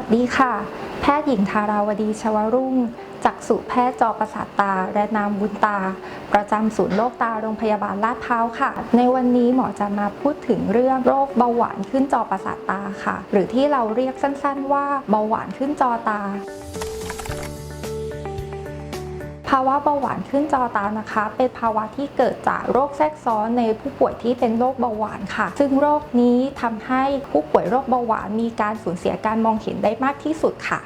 วัสดีค่ะ แพทย์หญิงธาราวดีชวรุ่ง จักษุแพทย์จอประสาทตา และนามบุญตา ประจำศูนย์โรคตาโรงพยาบาลลาดพร้าวค่ะ ในวันนี้หมอจะมาพูดถึงเรื่องโรคเบาหวานขึ้นจอประสาทตาค่ะ หรือที่เราเรียกสั้นๆว่าเบาหวานขึ้นจอตา ภาวะเบาหวานขึ้นจอตานะคะ เป็นภาวะที่เกิดจากโรคแทรกซ้อนในผู้ป่วยที่เป็นโรคเบาหวานค่ะ ซึ่งโรคนี้ทำให้ผู้ป่วยโรคเบาหวานมีการสูญเสียการมองเห็นได้มากที่สุดค่ะ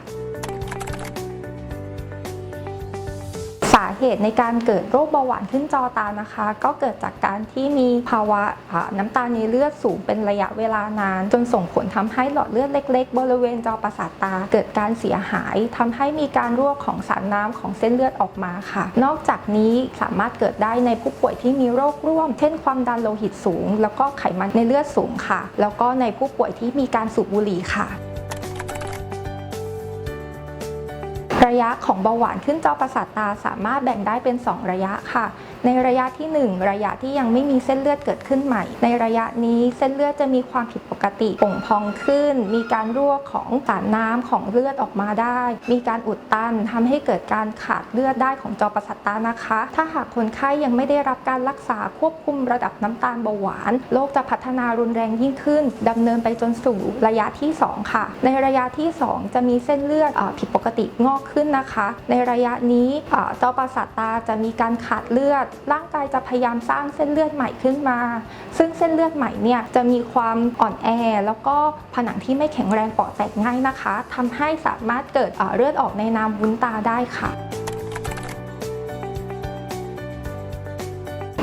เหตุในการเกิดโรคเบาหวานขึ้นจอตานะคะ ก็เกิดจากการที่มีภาวะน้ำตาลในเลือดสูงเป็นระยะเวลานาน จนส่งผลทำให้หลอดเลือดเล็ก ๆ บริเวณจอประสาทตา เกิดการเสียหายทำให้มีการรั่วของสารน้ำของเส้นเลือดออกมาค่ะ นอกจากนี้สามารถเกิดได้ในผู้ป่วยที่มีโรคร่วม เช่น ความดันโลหิตสูง แล้วก็ไขมันในเลือดสูงค่ะ แล้วก็ในผู้ป่วยที่มีการสูบบุหรี่ค่ะ ระยะของเบาหวานขึ้นจอประสาทตาสามารถแบ่งได้เป็น 2 ระยะค่ะ ในระยะที่ 1 ระยะที่ยังไม่มีเส้นเลือดเกิดขึ้นใหม่ ในระยะนี้เส้นเลือดจะมีความผิดปกติโป่งพองขึ้น มีการรั่วของสารน้ำของเลือดออกมาได้ มีการอุดตันทำให้เกิดการขาดเลือดได้ของจอประสาทตานะคะ ถ้าหากคนไข้ยังไม่ได้รับการรักษาควบคุมระดับน้ำตาลเบาหวานโรคจะพัฒนารุนแรงยิ่งขึ้นดำเนินไปจนสู่ระยะที่ 2 ค่ะ ในระยะที่ 2 จะมีเส้นเลือดอผิดปกติงอกขึ้นนะคะ ในระยะนี้จอประสาทตาจะมีการขาดเลือด ร่างกายจะพยายามสร้างเส้นเลือดใหม่ขึ้นมา ซึ่งเส้นเลือดใหม่เนี่ยจะมีความอ่อนแอ แล้วก็ผนังที่ไม่แข็งแรงปอดแตกง่ายนะคะทำให้สามารถเกิดเลือดออกในน้ำวุ้นตาได้ค่ะ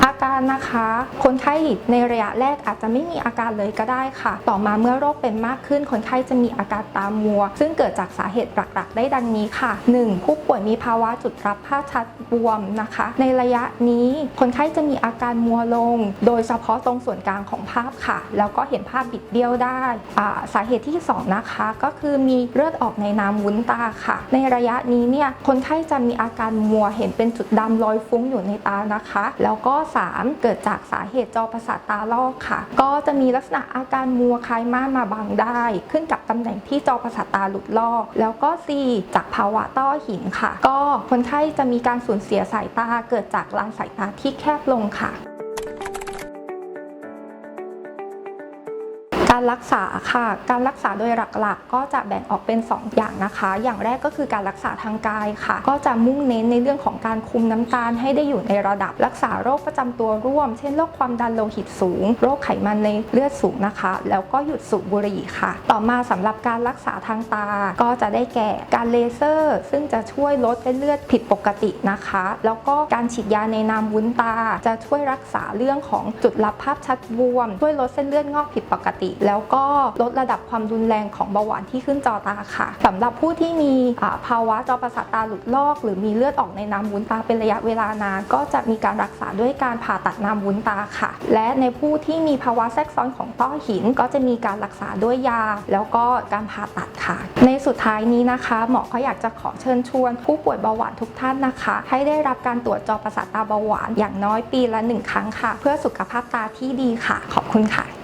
อาการนะคะ คนไข้ในระยะแรกอาจจะไม่มีอาการเลยก็ได้ค่ะ ต่อมาเมื่อโรคเป็นมากขึ้น คนไข้จะมีอาการตามัว ซึ่งเกิดจากสาเหตุหลักๆ ได้ดังนี้ค่ะ 1. ผู้ป่วยมีภาวะจุดรับภาพชัดบวมนะคะ ในระยะนี้คนไข้จะมีอาการมัวลง โดยเฉพาะตรงส่วนกลางของภาพค่ะ แล้วก็เห็นภาพบิดเบี้ยวได้อ่าสาเหตุที่สองนะคะก็คือมีเลือดออกในน้ำวุ้นตาค่ะ ในระยะนี้เนี่ยคนไข้จะมีอาการมัวเห็นเป็นจุดดำลอยฟุ้งอยู่ในตานะคะ แล้วก็ 3. เกิดจากสาเหตุจอประสาทตาลอกค่ะ ก็จะมีลักษณะอาการมัวคล้ายม่านมาบังได้ ขึ้นกับตำแหน่งที่จอประสาทตาหลุดลอก แล้วก็ 4. จากภาวะต้อหินค่ะ ก็คนไข้จะมีการสูญเสียสายตาเกิดจากลานสายตาที่แคบลงค่ะ การรักษาค่ะ การรักษาโดยหลักๆ ก็จะแบ่งออกเป็น 2 อย่างนะคะ อย่างแรกก็คือการรักษาทางกายค่ะ ก็จะมุ่งเน้นในเรื่องของการคุมน้ำตาลให้ได้อยู่ในระดับ รักษาโรคประจำตัวร่วม เช่นโรคความดันโลหิตสูง โรคไขมันในเลือดสูงนะคะ แล้วก็หยุดสูบบุหรี่ค่ะ ต่อมาสำหรับการรักษาทางตา ก็จะได้แก่การเลเซอร์ ซึ่งจะช่วยลดเส้นเลือดผิดปกตินะคะ แล้วก็การฉีดยาในนามวุ้นตา จะช่วยรักษาเรื่องของจุดรับภาพชัดบวม ช่วยลดเส้นเลือดงอกผิดปกติแล้วก็ลดระดับความรุนแรงของเบาหวานที่ขึ้นจอตาค่ะสำหรับผู้ที่มีภาวะจอประสาทตาหลุดลอก หรือมีเลือดออกในน้ำวุ้นตาเป็นระยะเวลานาน ก็จะมีการรักษาด้วยการผ่าตัดน้ำวุ้นตาค่ะ และในผู้ที่มีภาวะแทรกซ้อนของต้อหิน ก็จะมีการรักษาด้วยยา แล้วก็การผ่าตัดค่ะ ในสุดท้ายนี้นะคะ หมอก็อยากจะขอเชิญชวน ผู้ป่วยเบาหวานทุกท่านนะคะ ให้ได้รับการตรวจจอประสาทตาเบาหวานอย่างน้อยปีละหนึ่งครั้งค่ะ เพื่อสุขภาพตาที่ดีค่ะ ขอบคุณค่ะ